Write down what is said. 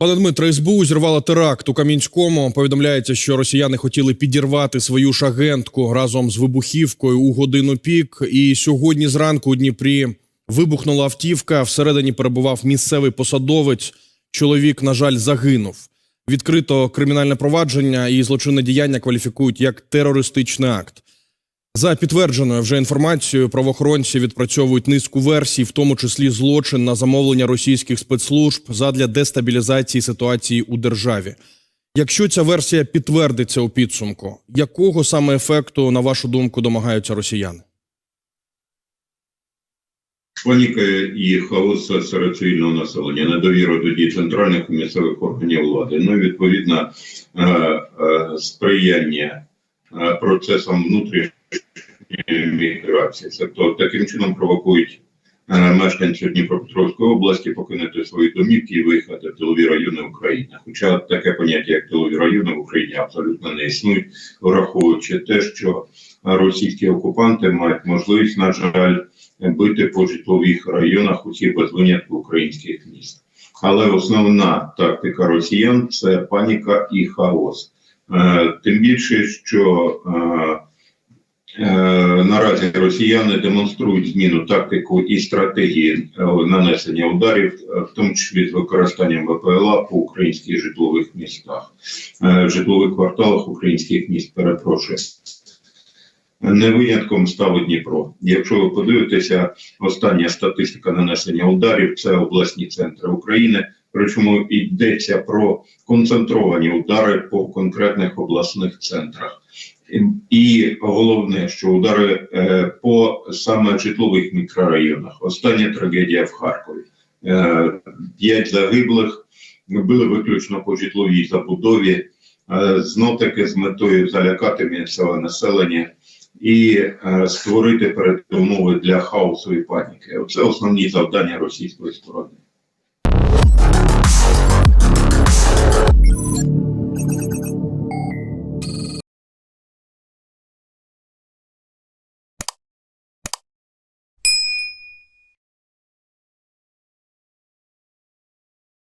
Пане Дмитре, СБУ зірвала теракт у Кам'янському. Повідомляється, що росіяни хотіли підірвати свою ж агентку разом з вибухівкою у годину пік. І сьогодні зранку у Дніпрі вибухнула автівка. Всередині перебував місцевий посадовець. Чоловік, на жаль, загинув. Відкрито кримінальне провадження і злочинне діяння кваліфікують як терористичний акт. За підтвердженою вже інформацією, правоохоронці відпрацьовують низку версій, в тому числі злочин на замовлення російських спецслужб задля дестабілізації ситуації у державі. Якщо ця версія підтвердиться у підсумку, якого саме ефекту, на вашу думку, домагаються росіяни? Паніка і хаос серед цивільного населення, недовіра до дій центральних і місцевих органів влади. Ну і відповідно е, е, сприяння е, процесам внутрішньої міграції. Тобто таким чином провокують е, мешканців Дніпропетровської області покинути свої домівки і виїхати в тилові райони України. Хоча таке поняття, як тилові райони в Україні, абсолютно не існують, враховуючи те, що російські окупанти мають можливість, на жаль, бити по житлових районах усіх без винятку українських міст. Але основна тактика росіян це паніка і хаос. Е, тим більше, що е, наразі росіяни демонструють зміну тактику і стратегії е, нанесення ударів, е, в тому числі з використанням ВПЛА по українських житлових містах, е, житлових кварталах українських міст. Перепрошую. Не винятком стало Дніпро. Якщо ви подивитеся, остання статистика нанесення ударів це обласні центри України. Причому йдеться про концентровані удари по конкретних обласних центрах. І- головне, що удари е, по саме житлових мікрорайонах. Остання трагедія в Харкові. Е, П'ять загиблих були виключно по житловій забудові. Е, знов таки з метою залякати місцеве населення і створити передумови для хаосу і паніки. Це основні завдання російської сторони.